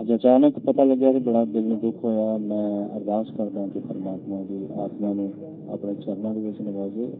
ਅੱਜ ਅਚਾਨਕ ਪਤਾ ਲੱਗਿਆ ਕਿ ਬੜਾ ਦਿਲ ਨੂੰ ਦੁੱਖ ਹੋਇਆ। ਮੈਂ ਅਰਦਾਸ ਕਰਦਾ ਕਿ ਪਰਮਾਤਮਾ ਦੀ ਆਤਮਾ ਨੂੰ ਆਪਣੇ ਚਰਨਾਂ ਦੇ ਵਿੱਚ ਨਿਵਾਜੇ।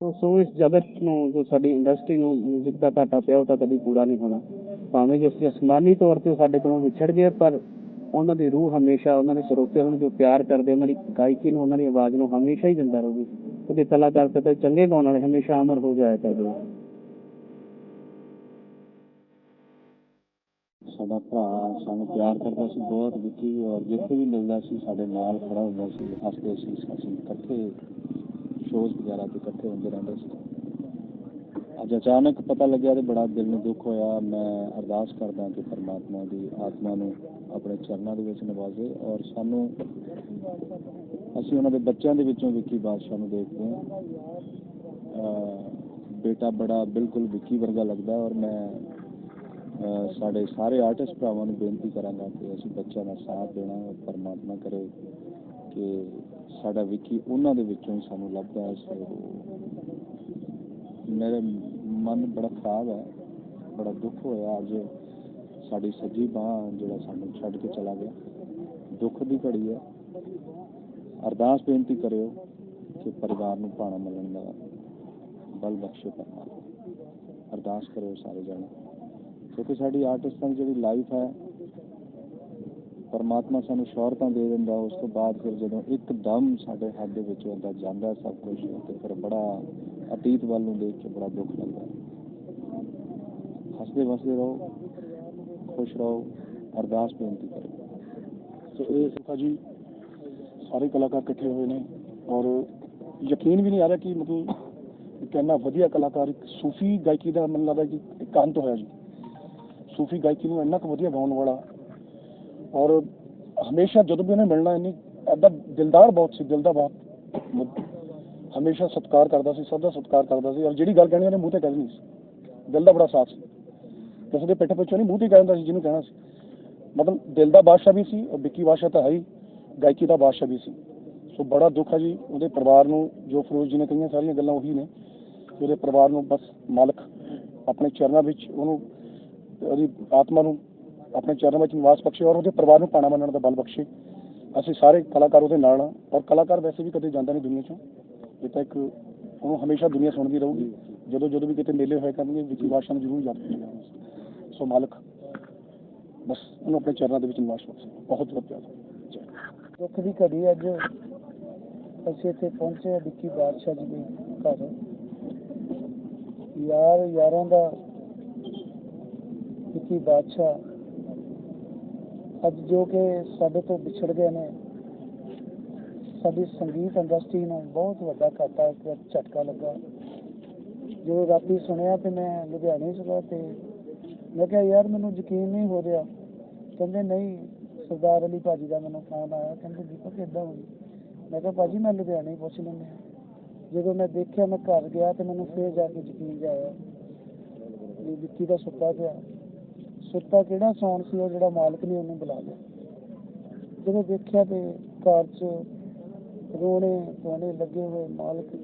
ਸੋ ਇਸ ਜਗਤ ਨੂੰ, ਜੋ ਸਾਡੀ ਇੰਡਸਟਰੀ ਨੂੰ ਮਿਊਜ਼ਿਕ ਦਾ ਘਾਟਾ ਪਿਆ, ਉਹ ਤਾਂ ਕਦੀ ਪੂਰਾ ਨਹੀਂ ਹੋਣਾ। ਭਾਵੇਂ ਜੋ ਜਸਮਾਨੀ ਤੌਰ ਤੇ ਉਹ ਸਾਡੇ ਕੋਲੋਂ ਵਿਛੜ ਗਏ ਪਰ ਉਹਨਾਂ ਦੀ ਰੂਹ ਹਮੇਸ਼ਾ ਉਹਨਾਂ ਦੇ ਸਰੋਤਿਆਂ ਨੂੰ ਜੋ ਪਿਆਰ ਕਰਦੇ, ਉਹਨਾਂ ਦੀ ਗਾਇਕੀ ਨੂੰ, ਉਹਨਾਂ ਦੀ ਆਵਾਜ਼ ਨੂੰ ਹਮੇਸ਼ਾ ਹੀ ਜਿੰਦਾ ਰਹੂਗੀ। ਉਹਦੇ ਕਲਾਕਾਰ ਤੇ ਚੰਗੇ ਗਾਉਣ ਵਾਲੇ ਹਮੇਸ਼ਾ ਅਮਰ ਹੋ ਜਾਇਆ ਕਰਦੇ। ਸਾਡਾ ਭਰਾ ਸਾਨੂੰ ਪਿਆਰ ਕਰਦਾ ਸੀ, ਬਹੁਤ ਵਿੱਕੀ ਔਰ ਜਿੱਥੇ ਵੀ ਮਿਲਦਾ ਸੀ, ਸਾਡੇ ਨਾਲ ਖੜਾ ਹੁੰਦਾ ਸੀ। ਹੱਸਦੇ ਸੀ, ਅਸੀਂ ਇਕੱਠੇ ਸ਼ੋਜ਼ ਵਗੈਰਾ ਤੇ ਇਕੱਠੇ ਹੁੰਦੇ ਰਹਿੰਦੇ ਸੀ। ਅੱਜ ਅਚਾਨਕ ਪਤਾ ਲੱਗਿਆ ਤੇ ਬੜਾ ਦਿਲ ਨੂੰ ਦੁੱਖ ਹੋਇਆ। ਮੈਂ ਅਰਦਾਸ ਕਰਦਾ ਕਿ ਪਰਮਾਤਮਾ ਦੀ ਆਤਮਾ ਨੂੰ ਆਪਣੇ ਚਰਨਾਂ ਦੇ ਵਿੱਚ ਨਿਵਾਜੇ ਔਰ ਸਾਨੂੰ, ਅਸੀਂ ਉਹਨਾਂ ਦੇ ਬੱਚਿਆਂ ਦੇ ਵਿੱਚੋਂ ਵਿੱਕੀ ਬਾਦਸ਼ਾਹ ਨੂੰ ਦੇਖਦੇ ਹਾਂ। ਬੇਟਾ ਬੜਾ ਬਿਲਕੁਲ ਵਿੱਕੀ ਵਰਗਾ ਲੱਗਦਾ ਔਰ ਮੈਂ ਸਾਡੇ ਸਾਰੇ ਆਰਟਿਸਟ ਭਰਾਵਾਂ ਨੂੰ ਬੇਨਤੀ ਕਰਾਂਗਾ ਕਿ ਅਸੀਂ ਬੱਚਿਆਂ ਦਾ ਸਾਥ ਦੇਣਾ, ਪਰਮਾਤਮਾ ਕਰੇ ਕਿ ਸਾਡਾ ਵਿੱਕੀ ਉਹਨਾਂ ਦੇ ਵਿੱਚੋਂ ਹੀ ਸਾਨੂੰ ਲੱਭਦਾ ਹੈ ਸੋ ਮੇਰੇ ਮਨ ਬੜਾ ਖਰਾਬ ਹੈ, ਬੜਾ ਦੁੱਖ ਹੋਇਆ ਅੱਜ। ਸਾਡੀ ਸੱਜੀ ਬਾਹ ਜਿਹੜਾ ਸਾਨੂੰ ਛੱਡ ਕੇ ਚਲਾ ਗਿਆ। ਦੁੱਖ ਦੀ ਘੜੀ ਹੈ। ਅਰਦਾਸ ਬੇਨਤੀ ਕਰਿਓ ਕਿ ਪਰਿਵਾਰ ਨੂੰ ਭਾਣਾ ਮਿਲਣ ਦਾ ਬਲ ਬਖਸ਼ੇ ਪਰਮਾਤਮਾ। ਅਰਦਾਸ ਕਰਿਓ ਸਾਰੇ ਜਣੇ। ਕਿਉਂਕਿ ਸਾਡੀ ਆਰਟਿਸਟਾਂ ਦੀ ਜਿਹੜੀ ਲਾਈਫ ਹੈ ਪਰਮਾਤਮਾ ਸਾਨੂੰ ਸ਼ੌਹਰਤਾਂ ਦੇ ਦਿੰਦਾ, ਉਸ ਤੋਂ ਬਾਅਦ ਫਿਰ ਜਦੋਂ ਇੱਕਦਮ ਸਾਡੇ ਹੱਥ ਦੇ ਵਿੱਚੋਂ ਆਉਂਦਾ ਜਾਂਦਾ ਸਭ ਕੁਝ ਤੇ ਫਿਰ ਬੜਾ ਅਤੀਤ ਵੱਲ ਨੂੰ ਦੇਖ ਕੇ ਬੜਾ ਦੁੱਖ ਲੱਗਦਾ। ਹੱਸਦੇ ਵਸਦੇ ਰਹੋ, ਖੁਸ਼ ਰਹੋ, ਅਰਦਾਸ ਬੇਨਤੀ ਕਰੋ। ਸੋ ਇਹ ਸੁਖਾ ਜੀ, ਸਾਰੇ ਕਲਾਕਾਰ ਇਕੱਠੇ ਹੋਏ ਨੇ ਔਰ ਯਕੀਨ ਵੀ ਨਹੀਂ ਆ ਰਿਹਾ ਕਿ ਮਤਲਬ ਇੱਕ ਇੰਨਾ ਵਧੀਆ ਕਲਾਕਾਰ, ਇੱਕ ਸੂਫੀ ਗਾਇਕੀ ਦਾ ਮੈਨੂੰ ਲੱਗਦਾ ਕਿ ਇੱਕ ਅੰਤ ਹੋਇਆ ਜੀ। ਸੂਫੀ ਗਾਇਕੀ ਨੂੰ ਇੰਨਾ ਕੁ ਵਧੀਆ ਗਾਉਣ ਵਾਲਾ ਔਰ ਹਮੇਸ਼ਾ ਜਦੋਂ ਵੀ ਉਹਨੇ ਮਿਲਣਾ, ਇੰਨੀ ਐਡਾ ਦਿਲਦਾਰ ਬਹੁਤ ਸੀ, ਦਿਲ ਦਾ ਬਹੁਤ ਹਮੇਸ਼ਾ ਸਤਿਕਾਰ ਕਰਦਾ ਸੀ, ਸਭ ਦਾ ਸਤਿਕਾਰ ਕਰਦਾ ਸੀ। ਔਰ ਜਿਹੜੀ ਗੱਲ ਕਹਿਣੀ, ਉਹਨੇ ਮੂੰਹ ਤੇ ਕਹਿ ਦੇਣੀ ਸੀ। ਦਿਲ ਦਾ ਬੜਾ ਸਾਥ ਸੀ। ਕਿਸੇ ਦੇ ਪਿੱਠ ਪਿੱਛੇ ਨਹੀਂ ਮੂੰਹ ਤੇ ਕਹਿ ਦਿੰਦਾ ਸੀ, ਜਿਹਨੂੰ ਕਹਿਣਾ ਸੀ। ਮਤਲਬ ਦਿਲ ਦਾ ਬਾਦਸ਼ਾਹ ਵੀ ਸੀ, ਔਰ ਵਿੱਕੀ ਬਾਦਸ਼ਾਹ ਤਾਂ ਹੈ ਹੀ। ਗਾਇਕੀ ਦਾ ਬਾਦਸ਼ਾਹ ਵੀ ਸੀ। ਸੋ ਬੜਾ ਦੁੱਖ ਹੈ ਜੀ, ਉਹਦੇ ਪਰਿਵਾਰ ਨੂੰ, ਜੋ ਫਿਰੋਜ਼ ਜੀ ਨੇ ਕਹੀਆਂ, ਸਾਰੀਆਂ ਗੱਲਾਂ ਉਹੀ ਨੇ। ਉਹਦੇ ਪਰਿਵਾਰ ਨੂੰ ਬਸ ਮਾਲਕ ਆਪਣੇ ਚਰਨਾਂ ਵਿੱਚ, ਉਹਨੂੰ, ਉਹਦੀ ਆਤਮਾ ਨੂੰ ਆਪਣੇ ਚਰਨਾਂ ਵਿੱਚ ਨਿਵਾਸ ਬਖਸ਼ੇ ਔਰ ਉਹਦੇ ਪਰਿਵਾਰ ਨੂੰ ਪਾਣਾ ਮੰਨਣ ਦਾ ਬਲ ਬਖਸ਼ੇ। ਅਸੀਂ ਸਾਰੇ ਕਲਾਕਾਰ ਉਹਦੇ ਨਾਲ ਹਾਂ। ਔਰ ਕਲਾਕਾਰ ਵੈਸੇ ਵੀ ਕਦੇ ਜਾਂਦਾ ਨਹੀਂ ਦੁਨੀਆ ਚੋਂ। ਇਹ ਤਾਂ ਇੱਕ ਉਹਨੂੰ ਹਮੇਸ਼ਾ ਦੁਨੀਆ ਸੁਣਦੀ ਰਹੂਗੀ। ਜਦੋਂ ਜਦੋਂ ਵੀ ਕਿਤੇ ਮੇਲੇ ਹੋਏ ਕਰਨਗੇ, ਵਿੱਕੀ ਬਾਦਸ਼ਾਹ ਨੂੰ ਜ਼ਰੂਰ ਯਾਦ ਕਰਾਂਗੇ। ਸੋ ਮਾਲਕ ਬਸ ਉਹਨੂੰ ਆਪਣੇ ਚਰਨਾਂ ਦੇ ਵਿੱਚ ਨਿਵਾਸ ਬਖਸ਼ੇ। ਬਹੁਤ ਬਹੁਤ ਪਿਆਰ। ਦੁੱਖ ਦੀ ਘੜੀ ਅੱਜ ਅਸੀਂ ਇੱਥੇ ਪਹੁੰਚੇ ਵਿੱਕੀ ਬਾਦਸ਼ਾਹ ਜੀ ਦੇ ਘਰ। ਯਾਰ ਯਾਰਾਂ ਦਾ ਵਿੱਕੀ ਬਾਦਸ਼ਾਹ ਅੱਜ ਜੋ ਕਿ ਸਾਡੇ ਤੋਂ ਵਿਛੜ ਗਏ ਨੇ, ਸਾਡੀ ਸੰਗੀਤ ਇੰਡਸਟਰੀ ਨੂੰ ਬਹੁਤ ਵੱਡਾ ਘਾਟਾ ਇੱਕ ਝਟਕਾ ਲੱਗਾ। ਜੋ ਰਾਤੀ ਸੁਣਿਆ ਤੇ ਮੈਂ ਲੁਧਿਆਣੇ ਸੀਗਾ ਤੇ ਮੈਂ ਕਿਹਾ, ਯਾਰ, ਮੈਨੂੰ ਯਕੀਨ ਨਹੀਂ ਹੋ ਰਿਹਾ। ਕਹਿੰਦੇ, ਨਹੀਂ, ਸਰਦਾਰ ਅਲੀ ਭਾਜੀ ਦਾ ਮੈਨੂੰ ਫੋਨ ਆਇਆ। ਕਹਿੰਦੇ, ਦੀਪਕ ਇਦਾਂ ਹੋਈ। ਮੈਂ ਕਿਹਾ, ਭਾਜੀ, ਮੈਂ ਲੁਧਿਆਣੇ ਪੁੱਛ ਲੈਂਦੇ ਜਦੋਂ ਮੈਂ ਦੇਖਿਆ, ਮੈਂ ਘਰ ਗਿਆ ਤੇ ਮੈਨੂੰ ਫੇਰ ਜਾ ਕੇ ਯਕੀਨ ਜਿਹਾ ਆਇਆ ਵੀ ਵਿੱਕੀ ਦਾ ਸੁੱਤਾ ਪਿਆ। ਸੁੱਤਾ ਕਿਹੜਾ, ਸੌਣ ਸੀ ਉਹ ਜਿਹੜਾ ਮਾਲਕ ਨੇ ਉਹਨੂੰ ਬੁਲਾ ਲਿਆ। ਜਦੋਂ ਦੇਖਿਆ ਤੇ ਘਰ 'ਚ ਰੋਣੇ ਧੋਣੇ ਲੱਗੇ ਹੋਏ ਮਾਲਕ,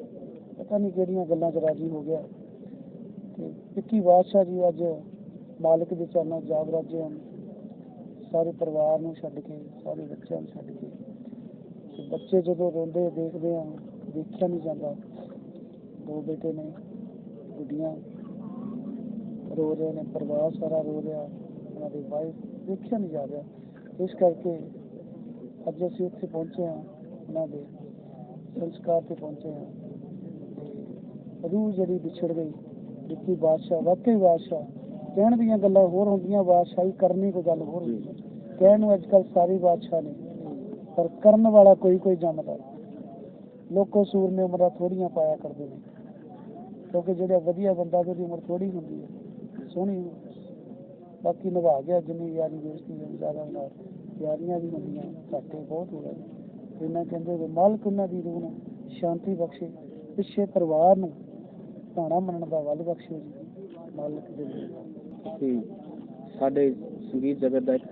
ਪਤਾ ਨਹੀਂ ਕਿਹੜੀਆਂ ਗੱਲਾਂ 'ਚ ਰਾਜੀ ਹੋ ਗਿਆ। ਤੇ ਵਿੱਕੀ ਬਾਦਸ਼ਾਹ ਜੀ ਅੱਜ ਮਾਲਕ ਦੇ ਚਰਨਾਂ ਜਾਗ ਰਾਜੇ ਹਨ। ਸਾਰੇ ਪਰਿਵਾਰ ਨੂੰ ਛੱਡ ਕੇ, ਸਾਰੇ ਬੱਚਿਆਂ ਨੂੰ ਛੱਡ ਕੇ। ਤੇ ਬੱਚੇ ਜਦੋਂ ਰੋਂਦੇ ਦੇਖਦੇ ਆ, ਦੇਖਿਆ ਨਹੀਂ ਜਾਂਦਾ। ਦੋ ਬੇਟੇ ਨੇ, ਗੁੱਡੀਆਂ। ਰੋ ਰਹੇ ਨੇ, ਪਰਿਵਾਰ ਸਾਰਾ ਰੋ ਰਿਹਾ, ਉਹਨਾਂ ਦੀ ਵਾਈਫ ਦੇਖਿਆ ਨਹੀਂ ਜਾ ਰਿਹਾ। ਇਸ ਕਰਕੇ ਅੱਜ ਅਸੀਂ ਉੱਥੇ ਪਹੁੰਚੇ ਹਾਂ, ਉਹਨਾਂ ਦੇ ਸੰਸਕਾਰ ਤੇ ਪਹੁੰਚੇ ਹਾਂ। ਰੂਹ ਜਿਹੜੀ ਵਿਛੜ ਗਈ ਵਿੱਕੀ ਬਾਦਸ਼ਾਹ, ਵਾਕਈ ਬਾਦਸ਼ਾਹ, ਕਹਿਣ ਦੀਆਂ ਗੱਲਾਂ ਹੋਰ ਹੁੰਦੀਆਂ, ਬਾਦਸ਼ਾਹੀ ਕਰਨੀ ਕੋਈ ਗੱਲ ਹੋਰ ਹੁੰਦੀ। ਕਹਿਣ ਨੂੰ ਅੱਜ ਕੱਲ ਸਾਰੀ ਬਾਦਸ਼ਾਹ ਨੇ, ਪਰ ਕਰਨ ਵਾਲਾ ਕੋਈ ਕੋਈ ਜੰਮਦਾ। ਲੋਕੋ ਸੂਰ ਨੇ ਉਮਰਾਂ ਥੋੜੀਆਂ ਪਾਇਆ ਕਰਦੇ ਨੇ, ਕਿਉਂਕਿ ਜਿਹੜਾ ਵਧੀਆ ਬੰਦਾ ਉਹਦੀ ਉਮਰ ਥੋੜੀ ਹੁੰਦੀ ਹੈ। ਸੋਹਣੀ ਬਾਕੀ ਨਿਭਾ ਗਿਆ ਜਿੰਨੀ ਯਾਰੀ ਦੋਸਤੀ ਜ਼ਿਆਦਾ ਨਾਲ ਤਿਆਰੀਆਂ ਵੀ ਹੁੰਦੀਆਂ, ਘਾਟੇ ਬਹੁਤ ਹੋ ਗਏ ਇਹਨਾਂ ਕਹਿੰਦੇ ਵੀ ਮਾਲਕ ਉਹਨਾਂ ਦੀ ਰੂਹ ਨੂੰ ਸ਼ਾਂਤੀ ਬਖਸ਼ੇ, ਪਿੱਛੇ ਪਰਿਵਾਰ ਨੂੰ ਭਾਣਾ ਮੰਨਣ ਦਾ ਵੱਲ ਬਖਸ਼ੇ ਜੀ, ਮਾਲਕ ਦੇ ਲਈ। ਸਾਡੇ ਸੰਗੀਤ ਜਗਤ ਦਾ ਇੱਕ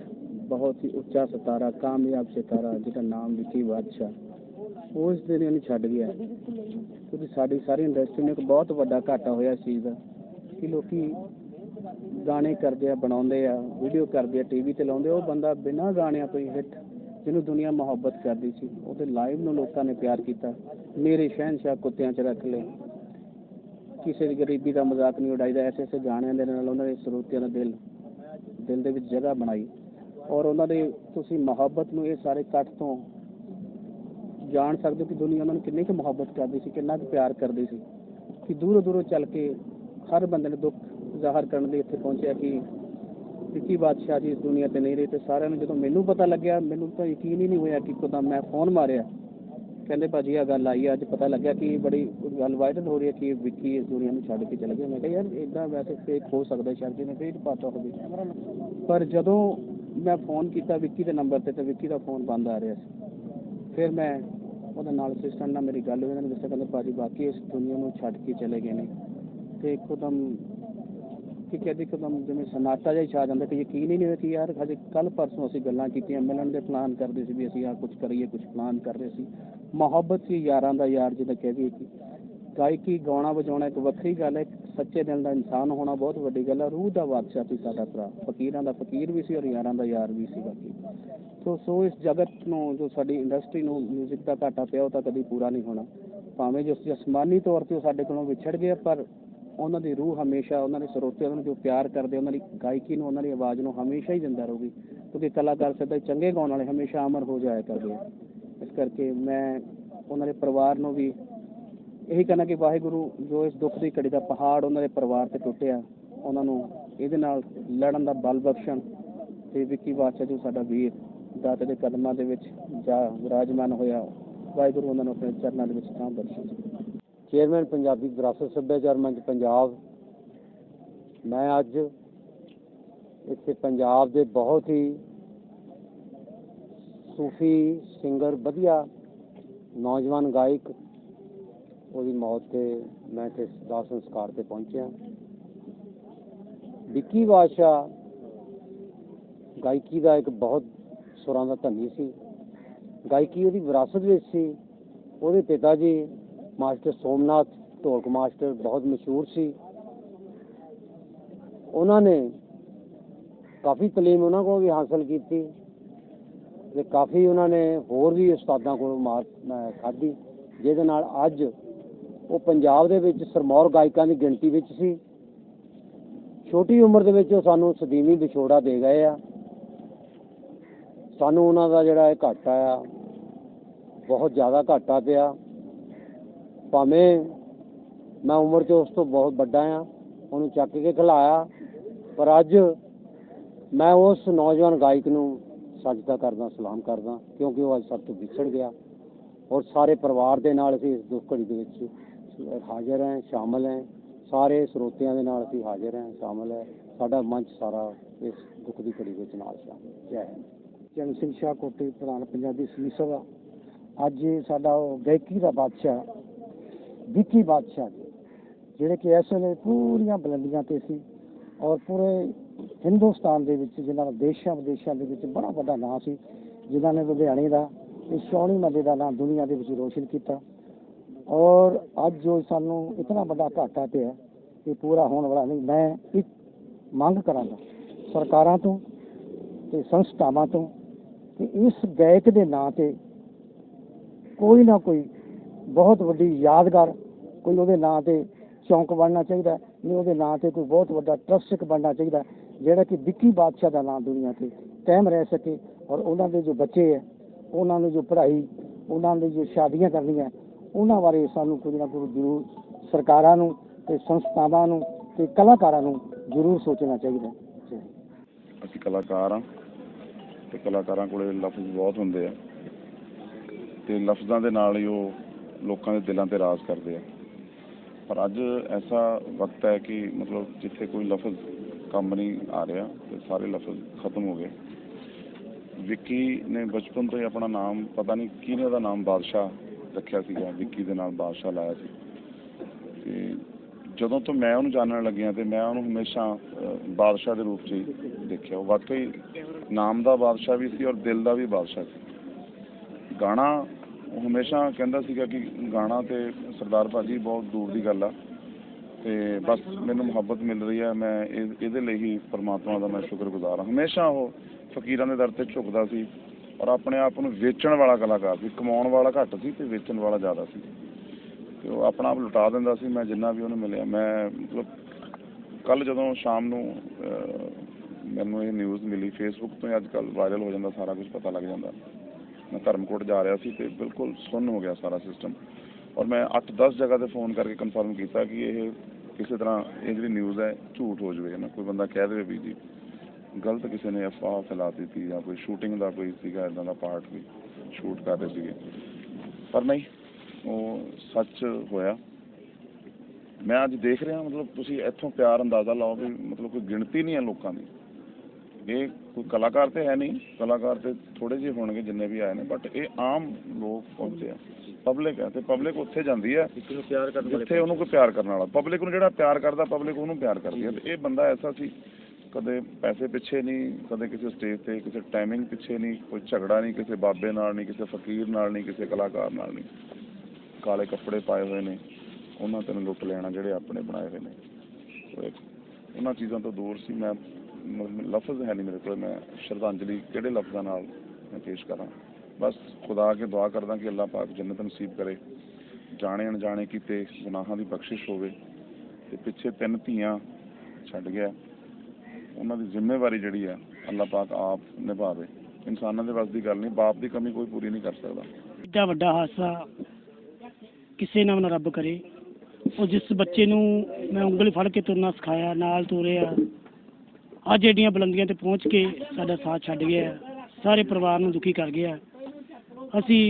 ਬਹੁਤ ਹੀ ਉੱਚਾ ਸਿਤਾਰਾ, ਕਾਮਯਾਬ ਸਿਤਾਰਾ, ਜਿਹਦਾ ਨਾਮ ਵਿੱਕੀ ਬਾਦਸ਼ਾਹ। ਉਹ ਦਿਨ ਇਹਨੂੰ ਛੱਡ ਗਿਆ। ਕਿਉਂਕਿ ਸਾਡੀ ਸਾਰੀ ਇੰਡਸਟਰੀ ਨੂੰ ਇੱਕ ਬਹੁਤ ਵੱਡਾ ਘਾਟਾ ਹੋਇਆ ਇਸ ਚੀਜ਼ ਦਾ, ਕਿ ਲੋਕੀ ਗਾਣੇ ਕਰਦੇ ਆ, ਬਣਾਉਂਦੇ ਆ ਵੀਡੀਓ ਕਰਦੇ ਆ ਟੀਵੀ ਤੇ ਲਾਉਂਦੇ ਉਹ ਬੰਦਾ ਬਿਨਾਂ ਗਾਣਿਆਂ ਤੋਂ ਹੀ ਹਿੱਟ ਜਿਹਨੂੰ ਦੁਨੀਆ ਮੁਹੱਬਤ ਕਰਦੀ ਸੀ, ਉਹਦੇ ਲਾਈਵ ਨੂੰ ਲੋਕਾਂ ਨੇ ਪਿਆਰ ਕੀਤਾ, ਮੇਰੇ ਸ਼ਹਿਨशाह ਕੁੱਤਿਆਂ 'ਚ ਰੱਖ ਲਏ। ਕਿਸੇ ਦੀ ਗਰੀਬੀ ਦਾ ਮਜ਼ਾਕ ਨਹੀਂ ਉਡਾਈਦਾ ਐਸੇ ਐਸੇ ਗਾਣਿਆਂ ਦੇ ਨਾਲ ਉਹਨਾਂ ਦੇ ਸਰੋਤਿਆਂ ਦਾ ਦਿਲ ਦਿਲ ਦੇ ਵਿੱਚ ਜਗ੍ਹਾ ਬਣਾਈ। ਔਰ ਉਹਨਾਂ ਦੇ ਤੁਸੀਂ ਮੁਹੱਬਤ ਨੂੰ ਇਹ ਸਾਰੇ ਇਕੱਠ ਤੋਂ ਜਾਣ ਸਕਦੇ ਹੋ ਕਿ ਦੁਨੀਆ ਉਹਨਾਂ ਨੂੰ ਕਿੰਨੀ ਕੁ ਮੁਹੱਬਤ ਕਰਦੀ ਸੀ, ਕਿੰਨਾ ਕੁ ਪਿਆਰ ਕਰਦੀ ਸੀ, ਕਿ ਦੂਰੋਂ ਦੂਰੋਂ ਚੱਲ ਕੇ ਹਰ ਬੰਦੇ ਨੇ ਦੁੱਖ ਜ਼ਾਹਰ ਕਰਨ ਲਈ ਇੱਥੇ ਪਹੁੰਚਿਆ ਕਿ ਵਿੱਕੀ ਬਾਦਸ਼ਾਹ ਜੀ ਇਸ ਦੁਨੀਆ ਤੇ ਨਹੀਂ ਰਹੇ ਤੇ ਸਾਰਿਆਂ ਨੂੰ ਜਦੋਂ ਮੈਨੂੰ ਪਤਾ ਲੱਗਿਆ ਮੈਨੂੰ ਤਾਂ ਯਕੀਨ ਹੀ ਨਹੀਂ ਹੋਇਆ ਕਿ ਕਦੋਂ ਮੈਂ ਫੋਨ ਮਾਰਿਆ। ਕਹਿੰਦੇ ਭਾਜੀ ਆ ਗੱਲ ਆਈ ਆ, ਅੱਜ ਪਤਾ ਲੱਗਿਆ ਕਿ ਬੜੀ ਗੱਲ ਵਾਇਰਲ ਹੋ ਰਹੀ ਹੈ ਕਿ ਵਿੱਕੀ ਇਸ ਦੁਨੀਆ ਨੂੰ ਛੱਡ ਕੇ ਚਲਾ ਗਿਆ ਮੈਂ ਕਿਹਾ ਯਾਰ ਇਦਾਂ ਵੈਸੇ ਫੇਕ ਹੋ ਸਕਦਾ ਸ਼ਾਇਦ ਜਿਹਨੇ ਫੇਕ ਪਾਤਾ ਹੋਵੇ ਪਰ ਜਦੋਂ ਮੈਂ ਫੋਨ ਕੀਤਾ ਵਿੱਕੀ ਦੇ ਨੰਬਰ ਤੇ ਤੇ ਵਿੱਕੀ ਦਾ ਫੋਨ ਬੰਦ ਆ ਰਿਹਾ ਸੀ। ਫਿਰ ਮੈਂ ਉਹਦੇ ਨਾਲ ਅਸਿਸਟੈਂਟ ਨਾਲ ਮੇਰੀ ਗੱਲ ਹੋਈ ਉਹਨਾਂ ਨੇ ਦੱਸਿਆ ਕਹਿੰਦੇ ਭਾਜੀ ਬਾਕੀ ਇਸ ਦੁਨੀਆ ਨੂੰ ਛੱਡ ਕੇ ਚਲੇ ਗਏ ਨੇ। ਤੇ ਇੱਕਦਮ ਕਿ ਕਹਿੰਦੇ ਇੱਕਦਮ ਜਿਵੇਂ ਸਨਾਟਾ ਜਿਹਾ ਛਾ ਜਾਂਦਾ ਕਿ ਯਕੀਨ ਹੀ ਨਹੀਂ ਹੋਇਆ ਕਿ ਯਾਰ ਹਜੇ ਕੱਲ ਪਰਸੋਂ ਅਸੀਂ ਗੱਲਾਂ ਕੀਤੀਆਂ, ਮਿਲਣ ਦੇ ਪਲਾਨ ਕਰਦੇ ਸੀ ਵੀ ਅਸੀਂ ਆ ਕੁਝ ਕਰੀਏ ਕੁਝ ਪਲਾਨ ਕਰ ਰਹੇ ਸੀ। ਮੁਹੱਬਤ ਸੀ ਯਾਰਾਂ ਦਾ ਯਾਰ ਜਿਹਦਾ ਕਹਿ ਦਈਏ ਕਿ ਗਾਇਕੀ ਗਾਉਣਾ ਵਜਾਉਣਾ ਇੱਕ ਵੱਖਰੀ ਗੱਲ ਹੈ ਸੱਚੇ ਦਿਲ ਦਾ ਇਨਸਾਨ ਹੋਣਾ ਬਹੁਤ ਵੱਡੀ ਗੱਲ ਹੈ, ਰੂਹ ਦਾ ਬਾਦਸ਼ਾਹ ਸੀ ਸਾਡਾ ਭਰਾ, ਫਕੀਰਾਂ ਦਾ ਫਕੀਰ ਵੀ ਸੀ ਔਰ ਯਾਰਾਂ ਦਾ ਯਾਰ ਵੀ ਸੀ ਬਾਕੀ। ਸੋ ਸੋ ਇਸ ਜਗਤ ਨੂੰ, ਜੋ ਸਾਡੀ ਇੰਡਸਟਰੀ ਨੂੰ 뮤직 ਦਾ ਘਾਟਾ ਪਿਆ, ਉਹ ਤਾਂ ਕਦੀ ਪੂਰਾ ਨਹੀਂ ਹੋਣਾ। ਭਾਵੇਂ ਜੋ ਜਸਮਾਨੀ ਤੌਰ ਤੇ ਉਹ ਸਾਡੇ ਕੋਲੋਂ ਵਿਛੜ ਗਏ ਪਰ ਉਹਨਾਂ ਦੀ ਰੂਹ ਹਮੇਸ਼ਾ ਉਹਨਾਂ ਦੇ ਸਰੋਤੇ ਉਹਨਾਂ ਨੂੰ ਜੋ ਪਿਆਰ ਕਰਦੇ ਉਹਨਾਂ ਦੀ ਗਾਇਕੀ ਨੂੰ, ਉਹਨਾਂ ਦੀ ਆਵਾਜ਼ ਨੂੰ ਹਮੇਸ਼ਾ ਹੀ ਜਿੰਦਾ ਰਹੂਗੀ। ਕਿਉਂਕਿ ਕਲਾਕਾਰ ਸਦਾ ਚੰਗੇ ਗਾਉਣ ਵਾਲੇ ਹਮੇਸ਼ਾ ਅਮਰ ਹੋ ਜਾਇਆ ਕਰਦੇ ਆ। ਇਸ ਕਰਕੇ ਮੈਂ ਉਹਨਾਂ ਦੇ ਪਰਿਵਾਰ ਨੂੰ ਵੀ ਇਹੀ ਕਹਿਣਾ ਕਿ ਵਾਹਿਗੁਰੂ ਜੋ ਇਸ ਦੁੱਖ ਦੀ ਘੜੀ ਦਾ ਪਹਾੜ ਉਹਨਾਂ ਦੇ ਪਰਿਵਾਰ ਤੇ ਟੁੱਟਿਆ, ਉਹਨਾਂ ਨੂੰ ਇਹਦੇ ਨਾਲ ਲੜਨ ਦਾ ਬਲ ਬਖਸ਼ਣ ਤੇ ਵਿੱਕੀ ਬਾਦਸ਼ਾਹ ਜੋ ਸਾਡਾ ਵੀਰ ਦਾਤੇ ਦੇ ਕਦਮਾਂ ਦੇ ਵਿੱਚ ਜਾ ਵਿਰਾਜਮਾਨ ਹੋਇਆ, ਵਾਹਿਗੁਰੂ ਉਹਨਾਂ ਨੂੰ ਆਪਣੇ ਚਰਨਾਂ ਦੇ ਵਿੱਚ ਥਾਂ ਬਖਸ਼ੇ। ਚੇਅਰਮੈਨ, ਪੰਜਾਬੀ ਵਿਰਾਸਤ ਸੱਭਿਆਚਾਰ ਮੰਚ, ਪੰਜਾਬ। ਮੈਂ ਅੱਜ ਇੱਥੇ ਪੰਜਾਬ ਦੇ ਬਹੁਤ ਹੀ ਸੂਫੀ ਸਿੰਗਰ, ਵਧੀਆ ਨੌਜਵਾਨ ਗਾਇਕ, ਉਹਦੀ ਮੌਤ ਤੇ ਮੈਂ ਤੇ ਦਾ ਸੰਸਕਾਰ ਤੇ ਪਹੁੰਚਿਆ। ਵਿੱਕੀ ਬਾਦਸ਼ਾਹ ਗਾਇਕੀ ਦਾ ਇੱਕ ਬਹੁਤ ਸੁਰਾਂ ਦਾ ਧਨੀ ਸੀ। ਗਾਇਕੀ ਉਹਦੀ ਵਿਰਾਸਤ ਵਿੱਚ ਸੀ। ਉਹਦੇ ਪਿਤਾ ਜੀ ਮਾਸਟਰ ਸੋਮਨਾਥ, ਢੋਲਕ ਮਾਸਟਰ ਬਹੁਤ ਮਸ਼ਹੂਰ ਸੀ। ਉਹਨਾਂ ਨੇ ਕਾਫੀ ਤਾਲੀਮ ਉਹਨਾਂ ਕੋਲ ਵੀ ਹਾਸਲ ਕੀਤੀ ਤੇ ਕਾਫੀ ਉਹਨਾਂ ਨੇ ਹੋਰ ਵੀ ਉਸਤਾਦਾਂ ਕੋਲੋਂ ਮਾਰ ਖਾਧੀ, ਜਿਹਦੇ ਨਾਲ ਅੱਜ ਉਹ ਪੰਜਾਬ ਦੇ ਵਿੱਚ ਸਰਮੌਰ ਗਾਇਕਾਂ ਦੀ ਗਿਣਤੀ ਵਿੱਚ ਸੀ। ਛੋਟੀ ਉਮਰ ਦੇ ਵਿੱਚ ਉਹ ਸਾਨੂੰ ਸਦੀਵੀ ਵਿਛੋੜਾ ਦੇ ਗਏ ਆ। ਸਾਨੂੰ ਉਹਨਾਂ ਦਾ ਜਿਹੜਾ ਇਹ ਘਾਟਾ ਆ, ਬਹੁਤ ਜ਼ਿਆਦਾ ਘਾਟਾ ਪਿਆ। ਭਾਵੇਂ ਮੈਂ ਉਮਰ 'ਚ ਉਸ ਤੋਂ ਬਹੁਤ ਵੱਡਾ ਆ ਉਹਨੂੰ ਚੱਕ ਕੇ ਖਿਲਾਇਆ, ਪਰ ਅੱਜ ਮੈਂ ਉਸ ਨੌਜਵਾਨ ਗਾਇਕ ਨੂੰ ਸਜਦਾ ਕਰਦਾ, ਸਲਾਮ ਕਰਦਾ, ਕਿਉਂਕਿ ਉਹ ਅੱਜ ਸਭ ਤੋਂ ਵਿਛੜ ਗਿਆ ਔਰ ਸਾਰੇ ਪਰਿਵਾਰ ਦੇ ਨਾਲ ਅਸੀਂ ਇਸ ਦੁੱਖ ਘੜੀ ਦੇ ਵਿੱਚ ਹਾਜ਼ਰ ਹਾਂ, ਸ਼ਾਮਲ ਹਾਂ। ਸਾਰੇ ਸਰੋਤਿਆਂ ਦੇ ਨਾਲ ਅਸੀਂ ਹਾਜ਼ਰ ਹਾਂ, ਸ਼ਾਮਲ ਹੈ। ਸਾਡਾ ਮੰਚ ਸਾਰਾ ਇਸ ਦੁੱਖ ਦੀ ਘੜੀ ਵਿੱਚ ਨਾਲ ਸ਼ਾਮਲ ਜੈ ਹਿੰਦ। ਜਨ ਸਿੰਘ ਸ਼ਾਹ ਕੋਟੇ ਪ੍ਰਧਾਨ ਪੰਜਾਬੀ ਸਭਾ। ਅੱਜ ਸਾਡਾ ਉਹ ਗਾਇਕੀ ਦਾ ਬਾਦਸ਼ਾਹ ਵਿੱਕੀ ਬਾਦਸ਼ਾਹ ਜੀ, ਜਿਹੜੇ ਕਿ ਇਸ ਵੇਲੇ ਪੂਰੀਆਂ ਬੁਲੰਦੀਆਂ ਤੇ ਸੀ ਔਰ ਪੂਰੇ ਹਿੰਦੁਸਤਾਨ ਦੇ ਵਿੱਚ, ਜਿਨ੍ਹਾਂ ਦਾ ਦੇਸ਼ਾਂ ਵਿਦੇਸ਼ਾਂ ਦੇ ਵਿੱਚ ਬੜਾ ਵੱਡਾ ਨਾਂ ਸੀ, ਜਿਨ੍ਹਾਂ ਨੇ ਲੁਧਿਆਣੇ ਦਾ ਤੇ ਸ਼ੌਣੀ ਮੱਲੇ ਦਾ ਨਾਂ ਦੁਨੀਆ ਦੇ ਵਿੱਚ ਰੋਸ਼ਨ ਕੀਤਾ ਔਰ ਅੱਜ ਜੋ ਸਾਨੂੰ ਇਤਨਾ ਵੱਡਾ ਘਾਟਾ ਪਿਆ ਕਿ ਪੂਰਾ ਹੋਣ ਵਾਲਾ ਨਹੀਂ। ਮੈਂ ਇੱਕ ਮੰਗ ਕਰਾਂਗਾ ਸਰਕਾਰਾਂ ਤੋਂ ਤੇ ਸੰਸਥਾਵਾਂ ਤੋਂ ਕਿ ਇਸ ਗਾਇਕ ਦੇ ਨਾਂ ਤੇ ਕੋਈ ਨਾ ਕੋਈ ਬਹੁਤ ਵੱਡੀ ਯਾਦਗਾਰ। ਕੋਈ ਉਹਦੇ ਨਾਂ ਤੇ ਚੌਂਕ ਬਣਨਾ ਚਾਹੀਦਾ ਨਹੀਂ ਉਹਦੇ ਨਾਂ ਤੇ ਕੋਈ ਬਹੁਤ ਵੱਡਾ ਟਰਸਟ ਬਣਨਾ ਚਾਹੀਦਾ ਜਿਹੜਾ ਕਿ ਵਿੱਕੀ ਬਾਦਸ਼ਾਹ ਦਾ ਨਾਂ ਦੁਨੀਆ ਤੇ ਕਾਇਮ ਰਹਿ ਸਕੇ ਔਰ ਉਹਨਾਂ ਦੇ ਜੋ ਬੱਚੇ ਹੈ, ਉਹਨਾਂ ਨੂੰ ਜੋ ਪੜ੍ਹਾਈ, ਉਹਨਾਂ ਦੀ ਜੋ ਸ਼ਾਦੀਆਂ ਕਰਨੀਆਂ, ਉਹਨਾਂ ਬਾਰੇ ਸਾਨੂੰ ਕੁਝ ਨਾ ਕੁਝ ਜ਼ਰੂਰ ਸਰਕਾਰਾਂ ਨੂੰ ਤੇ ਸੰਸਥਾਵਾਂ ਨੂੰ ਤੇ ਕਲਾਕਾਰਾਂ ਨੂੰ ਜ਼ਰੂਰ ਸੋਚਣਾ ਚਾਹੀਦਾ ਅਸੀਂ ਕਲਾਕਾਰ ਆ ਤੇ ਕਲਾਕਾਰਾਂ ਕੋਲੇ ਲਫ਼ਜ਼ ਬਹੁਤ ਹੁੰਦੇ ਆ ਤੇ ਲਫ਼ਜ਼ਾਂ ਦੇ ਨਾਲ ਹੀ ਉਹ ਲੋਕਾਂ ਦੇ ਦਿਲਾਂ ਤੇ ਰਾਜ ਕਰਦੇ ਆ। ਪਰ ਅੱਜ ਐਸਾ ਵਕਤ ਹੈ ਕਿ ਮਤਲਬ ਜਿੱਥੇ ਕੋਈ ਲਫ਼ਜ਼ ਕੰਮ ਨਹੀਂ ਆ ਰਿਹਾ ਤੇ ਸਾਰੇ ਲਫ਼ਜ਼ ਖਤਮ ਹੋ ਗਏ। ਵਿੱਕੀ ਨੇ ਬਚਪਨ ਤੋਂ ਹੀ ਆਪਣਾ ਨਾਮ, ਪਤਾ ਨਹੀਂ ਕਿਹਨੇ ਉਹਦਾ ਨਾਮ ਬਾਦਸ਼ਾਹ ਰੱਖਿਆ ਸੀਗਾ, ਵਿੱਕੀ ਦੇ ਨਾਲ ਬਾਦਸ਼ਾਹ ਲਾਇਆ ਸੀ। ਤੇ ਜਦੋਂ ਤੋਂ ਮੈਂ ਉਹਨੂੰ ਜਾਣਨ ਲੱਗਿਆ ਤੇ ਮੈਂ ਉਹਨੂੰ ਹਮੇਸ਼ਾ ਬਾਦਸ਼ਾਹ ਦੇ ਰੂਪ 'ਚ ਹੀ ਦੇਖਿਆ। ਉਹ ਵਾਕਈ ਨਾਮ ਦਾ ਬਾਦਸ਼ਾਹ ਵੀ ਸੀ ਔਰ ਦਿਲ ਦਾ ਵੀ ਬਾਦਸ਼ਾਹ ਸੀ। ਗਾਣਾ ਉਹ ਹਮੇਸ਼ਾ ਕਹਿੰਦਾ ਸੀਗਾ ਕਿ ਗਾਣਾ ਤੇ ਸਰਦਾਰ ਭਾਜੀ ਬਹੁਤ ਦੂਰ ਦੀ ਗੱਲ ਆ ਤੇ ਬਸ ਮੈਨੂੰ ਮੁਹੱਬਤ ਮਿਲ ਰਹੀ ਹੈ ਮੈਂ ਇਹਦੇ ਲਈ ਹੀ ਪਰਮਾਤਮਾ ਦਾ ਮੈਂ ਸ਼ੁਕਰਗੁਜ਼ਾਰ ਹਾਂ ਹਮੇਸ਼ਾ ਉਹ ਫਕੀਰਾਂ ਦੇ ਦਰ ਤੇ ਝੁਕਦਾ ਸੀ ਔਰ ਆਪਣੇ ਆਪ ਨੂੰ ਵੇਚਣ ਵਾਲਾ ਕਲਾਕਾਰ ਸੀ, ਕਮਾਉਣ ਵਾਲਾ ਘੱਟ ਸੀ ਤੇ ਵੇਚਣ ਵਾਲਾ ਜ਼ਿਆਦਾ ਸੀ। ਤੇ ਉਹ ਆਪਣਾ ਆਪ ਲੁਟਾ ਦਿੰਦਾ ਸੀ, ਮੈਂ ਜਿੰਨਾ ਵੀ ਉਹਨੂੰ ਮਿਲਿਆ, ਮੈਂ ਮਤਲਬ ਕੱਲ ਜਦੋਂ ਸ਼ਾਮ ਨੂੰ ਮੈਨੂੰ ਇਹ ਨਿਊਜ਼ ਮਿਲੀ ਫੇਸਬੁੱਕ ਤੋਂ ਅੱਜ ਕੱਲ ਵਾਇਰਲ ਹੋ ਜਾਂਦਾ, ਸਾਰਾ ਕੁਝ ਪਤਾ ਲੱਗ ਜਾਂਦਾ। ਮੈਂ ਧਰਮਕੋਟ ਜਾ ਰਿਹਾ ਸੀ ਤੇ ਬਿਲਕੁਲ ਸੁੰਨ ਹੋ ਗਿਆ ਸਾਰਾ ਸਿਸਟਮ ਔਰ ਮੈਂ 8-10 ਜਗ੍ਹਾ ਤੇ ਫੋਨ ਕਰਕੇ ਕਨਫਰਮ ਕੀਤਾ ਕਿ ਇਹ ਕਿਸੇ ਤਰ੍ਹਾਂ ਇਹ ਜਿਹੜੀ ਨਿਊਜ਼ ਹੈ, ਝੂਠ ਹੋ ਜਾਵੇ। ਨਾ ਕੋਈ ਬੰਦਾ ਕਹਿ ਦੇਵੇ ਵੀ ਜੀ, ਗਲਤ ਕਿਸੇ ਨੇ ਅਫਵਾਹ ਫੈਲਾ ਦਿੱਤੀ ਜਾਂ ਕੋਈ ਸ਼ੂਟਿੰਗ ਦਾ ਕੋਈ ਸੀਗਾ ਇਦਾਂ ਦਾ ਪਾਰਟ ਵੀ ਸ਼ੂਟ ਕਰ ਰਹੇ ਸੀਗੇ। ਪਰ ਨਹੀਂ, ਉਹ ਸੱਚ ਹੋਇਆ। ਮੈਂ ਅੱਜ ਦੇਖ ਰਿਹਾ, ਮਤਲਬ ਤੁਸੀਂ ਇੱਥੋਂ ਪਿਆਰ ਅੰਦਾਜ਼ਾ ਲਾਓ ਵੀ ਮਤਲਬ ਕੋਈ ਗਿਣਤੀ ਨਹੀਂ ਹੈ ਲੋਕਾਂ ਦੀ। ਇਹ ਕੋਈ ਕਲਾਕਾਰ ਤੇ ਹੈ ਨਹੀਂ, ਕਲਾਕਾਰ ਤੇ ਥੋੜੇ ਜਿਹੇ ਹੋਣਗੇ ਜਿੰਨੇ ਵੀ ਆਏ ਨੇ ਬਟ ਇਹ ਆਮ ਲੋਕ ਪਹੁੰਚੇ ਆ। ਪਬਲਿਕ ਹੈ ਤੇ ਪਬਲਿਕ ਉੱਥੇ ਜਾਂਦੀ ਹੈ ਜਿੱਥੇ ਉਹਨੂੰ ਕੋਈ ਪਿਆਰ ਕਰਨ ਵਾਲਾ। ਪਬਲਿਕ ਨੂੰ ਜਿਹੜਾ ਪਿਆਰ ਕਰਦਾ ਪਬਲਿਕ ਉਹਨੂੰ ਪਿਆਰ ਕਰਦੀ ਹੈ ਤੇ ਇਹ ਬੰਦਾ ਐਸਾ ਸੀ, ਕਦੇ ਪੈਸੇ ਪਿੱਛੇ ਨਹੀਂ, ਕਦੇ ਕਿਸੇ ਸਟੇਜ ਤੇ, ਕਿਸੇ ਟਾਈਮਿੰਗ ਪਿੱਛੇ ਨਹੀਂ, ਕੋਈ ਝਗੜਾ ਨਹੀਂ, ਕਿਸੇ ਬਾਬੇ ਨਾਲ ਨਹੀਂ, ਕਿਸੇ ਫਕੀਰ ਨਾਲ ਨਹੀਂ, ਕਿਸੇ ਕਲਾਕਾਰ ਨਾਲ ਨਹੀਂ। ਕਾਲੇ ਕੱਪੜੇ ਪਾਏ ਹੋਏ ਨੇ, ਉਹਨਾਂ ਤੇ ਲੁੱਟ ਲੈਣਾ ਜਿਹੜੇ ਆਪਣੇ ਬਣਾਏ ਹੋਏ ਨੇ। ਉਹਨਾਂ ਚੀਜ਼ਾਂ ਤੋਂ ਦੂਰ ਸੀ। ਮੈਂ ਲਫ਼ਜ਼ ਹੈ ਨਹੀਂ ਮੇਰੇ ਕੋਲ, ਮੈਂ ਸ਼ਰਧਾਂਜਲੀ ਕਿਹੜੇ ਲਫ਼ਜ਼ਾਂ ਨਾਲ ਮੈਂ ਪੇਸ਼ ਕਰਾਂ? ਬਸ ਖੁਦਾ ਅੱਗੇ ਦੁਆ ਕਰਦਾ ਕਿ ਅੱਲਾਹ ਪਾਕ ਜੰਨਤ ਨਸੀਬ ਕਰੇ, ਜਾਣੇ ਅਣਜਾਣੇ ਕੀਤੇ ਗੁਨਾਹਾਂ ਦੀ ਬਖਸ਼ਿਸ਼ ਹੋਵੇ। ਤੇ ਪਿੱਛੇ ਤਿੰਨ ਧੀਆਂ ਛੱਡ ਗਿਆ। ਉਹਨਾਂ ਦੀ ਜ਼ਿੰਮੇਵਾਰੀ ਜਿਹੜੀ ਹੈ, ਅੱਲਾਹ ਪਾਕ ਆਪ ਨਿਭਾਵੇ। ਇਨਸਾਨਾਂ ਦੇ ਵੱਸ ਦੀ ਗੱਲ ਨਹੀਂ, ਬਾਪ ਦੀ ਕਮੀ ਕੋਈ ਪੂਰੀ ਨਹੀਂ ਕਰ ਸਕਦਾ। ਇੱਡਾ ਵੱਡਾ ਹਾਦਸਾ ਕਿਸੇ ਨਾਲ ਨਾ ਰੱਬ ਕਰੇ। ਉਹ ਜਿਸ ਬੱਚੇ ਨੂੰ ਮੈਂ ਉਂਗਲੀ ਫੜ ਕੇ ਤੁਰਨਾ ਸਿਖਾਇਆ, ਨਾਲ ਤੁਰਿਆ। ਅੱਜ ਏਡੀਆਂ ਬੁਲੰਦੀਆਂ ਤੇ ਪਹੁੰਚ ਕੇ ਸਾਡਾ ਸਾਥ ਛੱਡ ਗਿਆ ਸਾਰੇ ਪਰਿਵਾਰ ਨੂੰ ਦੁਖੀ ਕਰ ਗਿਆ ਅਸੀਂ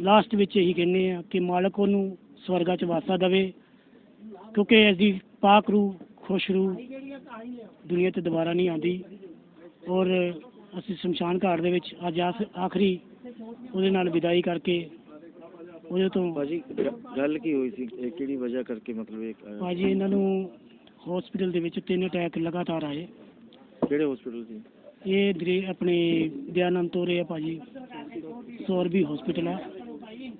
ਲਾਸਟ ਵਿੱਚ ਇਹੀ ਕਹਿੰਦੇ ਆ ਕਿ ਮਾਲਕ ਉਹਨੂੰ ਸਵਰਗਾ 'ਚ ਵਾਸਾ ਦੇਵੇ ਕਿਉਂਕਿ ਅਸੀਂ ਪਾਕ ਰੂਹ ਖੁਸ਼ ਰੂਹ ਦੁਨੀਆ ਤੇ ਦੁਬਾਰਾ ਨਹੀਂ ਆਉਂਦੀ। ਔਰ ਅਸੀਂ ਸ਼ਮਸ਼ਾਨ ਘਾਟ ਦੇ ਵਿੱਚ ਅੱਜ ਆਖਰੀ ਉਹਦੇ ਨਾਲ ਵਿਦਾਈ ਕਰਕੇ ਉਹਦੇ ਤੋਂ ਭਾਜੀ ਗੱਲ ਕੀ ਹੋਈ ਸੀ? ਇਹ ਕਿਹੜੀ ਵਜ੍ਹਾ ਕਰਕੇ ਮਤਲਬ ਇਹ ਭਾਜੀ ਇਹਨਾਂ ਨੂੰ ਹਸਪੀਟਲ ਦੇ ਵਿੱਚ ਤਿੰਨ ਅਟੈਕ ਲਗਾਤਾਰ ਆਏ। ਕਿਹੜੇ ਹਸਪੀਟਲ ਸੀ? ਇਹ ਦਰੇ ਆਪਣੇ ਦਿਆਨੰਦ ਤੋਰੇ ਆ ਭਾਜੀ ਸੌਰਬੀ ਹਸਪੀਟਲ ਆ।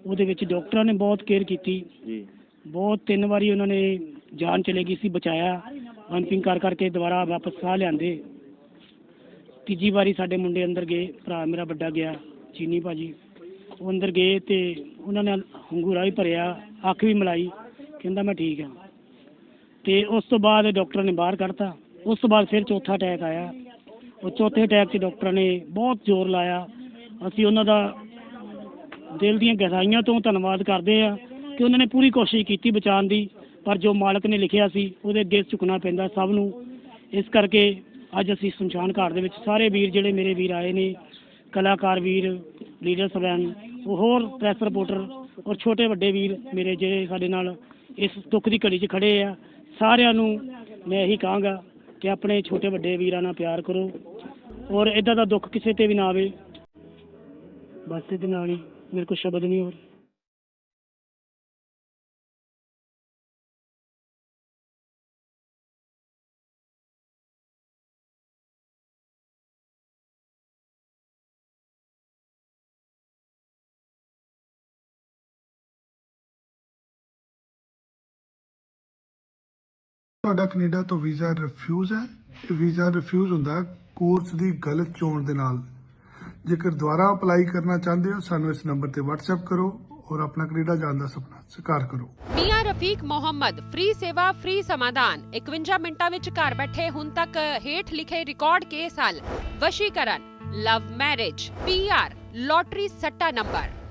ਉਹਦੇ ਵਿੱਚ ਡਾਕਟਰਾਂ ਨੇ ਬਹੁਤ ਕੇਅਰ ਕੀਤੀ। ਜੀ। ਬਹੁਤ ਤਿੰਨ ਵਾਰੀ ਉਹਨਾਂ ਨੇ ਜਾਨ ਚਲੇ ਗਈ ਸੀ ਬਚਾਇਆ। ਪੰਪਿੰਗ ਕਰ ਕਰਕੇ ਦੁਬਾਰਾ ਵਾਪਸ ਸਾਹ ਲਿਆਂਦੇ। ਤੀਜੀ ਵਾਰੀ ਸਾਡੇ ਮੁੰਡੇ ਅੰਦਰ ਗਏ ਭਰਾ ਮੇਰਾ ਵੱਡਾ ਗਿਆ ਚੀਨੀ ਭਾਜੀ। ਉਹ ਅੰਦਰ ਗਏ ਤੇ ਉਹਨਾਂ ਨੇ ਹੰਗੂਰਾ ਵੀ ਭਰਿਆ ਅੱਖ ਵੀ ਮਲਾਈ। ਕਹਿੰਦਾ ਮੈਂ ਠੀਕ ਹਾਂ ਤੇ ਉਸ ਤੋਂ ਬਾਅਦ ਡਾਕਟਰ ਨੇ ਬਾਹਰ ਕੱਢਤਾ। ਉਸ ਤੋਂ ਬਾਅਦ ਫਿਰ ਚੌਥਾ ਅਟੈਕ ਆਇਆ। ਉਹ ਚੌਥੇ ਅਟੈਕ 'ਚ ਡਾਕਟਰਾਂ ਨੇ ਬਹੁਤ ਜ਼ੋਰ ਲਾਇਆ। ਅਸੀਂ ਉਹਨਾਂ ਦਾ ਦਿਲ ਦੀਆਂ ਗਹਿਰਾਈਆਂ ਤੋਂ ਧੰਨਵਾਦ ਕਰਦੇ ਆ ਕਿ ਉਹਨਾਂ ਨੇ ਪੂਰੀ ਕੋਸ਼ਿਸ਼ ਕੀਤੀ ਬਚਾਉਣ ਦੀ, ਪਰ ਜੋ ਮਾਲਕ ਨੇ ਲਿਖਿਆ ਸੀ, ਉਹਦੇ ਅੱਗੇ ਝੁਕਣਾ ਪੈਂਦਾ ਸਭ ਨੂੰ। ਇਸ ਕਰਕੇ ਅੱਜ ਅਸੀਂ ਸ਼ਮਸ਼ਾਨ ਘਾਟ ਦੇ ਵਿੱਚ ਸਾਰੇ ਵੀਰ ਜਿਹੜੇ ਮੇਰੇ ਵੀਰ ਆਏ ਨੇ, ਕਲਾਕਾਰ ਵੀਰ ਲੀਡਰ ਸਭਨ ਉਹ ਹੋਰ ਪ੍ਰੈਸ ਰਿਪੋਰਟਰ ਔਰ ਛੋਟੇ ਵੱਡੇ ਵੀਰ ਮੇਰੇ ਜਿਹੜੇ ਸਾਡੇ ਨਾਲ ਇਸ ਦੁੱਖ ਦੀ ਘੜੀ 'ਚ ਖੜੇ ਆ, ਸਾਰਿਆਂ ਨੂੰ ਮੈਂ ਇਹੀ ਕਹਾਂਗਾ ਕਿ ਆਪਣੇ ਛੋਟੇ ਵੱਡੇ ਵੀਰਾਂ ਨਾਲ ਪਿਆਰ ਕਰੋ ਔਰ ਇਦਾਂ ਦਾ ਦੁੱਖ ਕਿਸੇ ਤੇ ਵੀ ਨਾ ਆਵੇ। ਬਸ ਇਹਦੇ ਨਾਲ ਹੀ ਮੇਰੇ ਕੋਲ ਸ਼ਬਦ ਨਹੀਂ ਹੋਰ। ਤੁਹਾਡਾ ਕੈਨੇਡਾ ਤੋਂ ਵੀਜ਼ਾ ਰਿਫਿਊਜ਼ ਹੈ। ਇਹ ਵੀਜ਼ਾ ਰਿਫਿਊਜ਼ ਹੁੰਦਾ ਕੋਰਸ ਦੀ ਗਲਤ ਚੋਣ ਦੇ ਨਾਲ। ਜੇਕਰ ਦੁਬਾਰਾ ਅਪਲਾਈ ਕਰਨਾ ਚਾਹੁੰਦੇ ਹੋ, ਸਾਨੂੰ ਇਸ ਨੰਬਰ ਤੇ WhatsApp ਕਰੋ ਔਰ ਆਪਣਾ ਕੈਨੇਡਾ ਜਾਣ ਦਾ ਸੁਪਨਾ ਸਾਕਾਰ ਕਰੋ। ਮੀਆਂ ਰਫੀਕ ਮੁਹੰਮਦ ਫ੍ਰੀ ਸੇਵਾ ਫ੍ਰੀ ਸਮਾਧਾਨ। 51 ਮਿੰਟਾਂ ਵਿੱਚ ਘਰ ਬੈਠੇ ਹੁਣ ਤੱਕ ਹੇਠ ਲਿਖੇ ਰਿਕਾਰਡ ਕੇਸ ਹੱਲ। ਵਸ਼ੀਕਰਨ ਲਵ ਮੈਰਿਜ ਪੀਆਰ ਲੋਟਰੀ ਸੱਟਾ ਨੰਬਰ